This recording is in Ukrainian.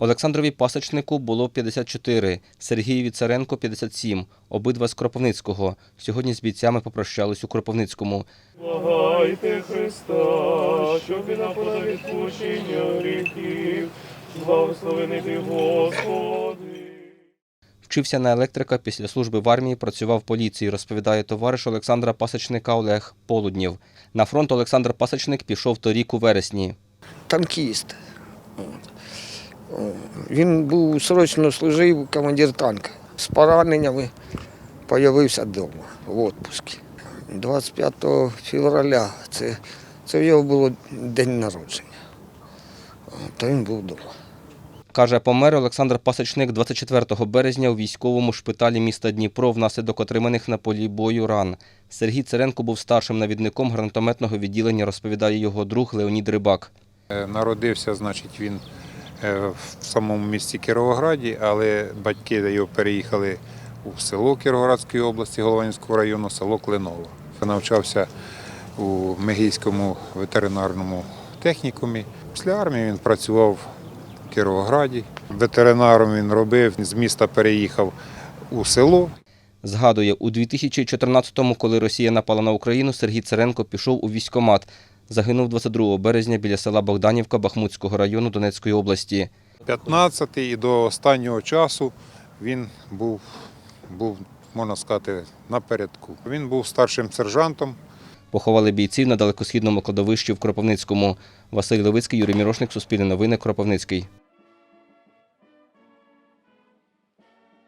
Олександрові Пасечнику було 54, Сергієві Царенко 57, обидва з Кропивницького. Сьогодні з бійцями попрощались у Кропивницькому. Благайте Христа, щоб і на поза відпущення гріхів, благословений ти Господи. Вчився на електрика, після служби в армії працював в поліції, розповідає товариш Олександра Пасечника Олег Полуднів. На фронт Олександр Пасечник пішов торік у вересні. танкіст. Він був срочно служив командир танка. З пораненнями з'явився вдома в відпуску. 25 февраля це, це в його було день народження. То він був вдома. Каже, помер Олександр Пасечник 24 березня у військовому шпиталі міста Дніпро внаслідок отриманих на полі бою ран. Сергій Церенко був старшим навідником гранатометного відділення, розповідає його друг Леонід Рибак. Е, Народився, значить, він в самому місті Кіровограді, але батьки його переїхали у село Кіровоградської області, Голованівського району, село Клиново. Навчався у Мегійському ветеринарному технікумі. Після армії він працював в Кіровограді. Ветеринаром він робив, з міста переїхав у село. Згадує, у 2014-му, коли Росія напала на Україну, Сергій Церенко пішов у військкомат. Загинув 22 березня біля села Богданівка Бахмутського району Донецької області. 15 і до останнього часу він був, був, можна сказати, напередку. Він був старшим сержантом. Поховали бійців на далекосхідному кладовищі в Кропивницькому. Василь Левицький, Юрій Мірошник, Суспільне новини, Кропивницький.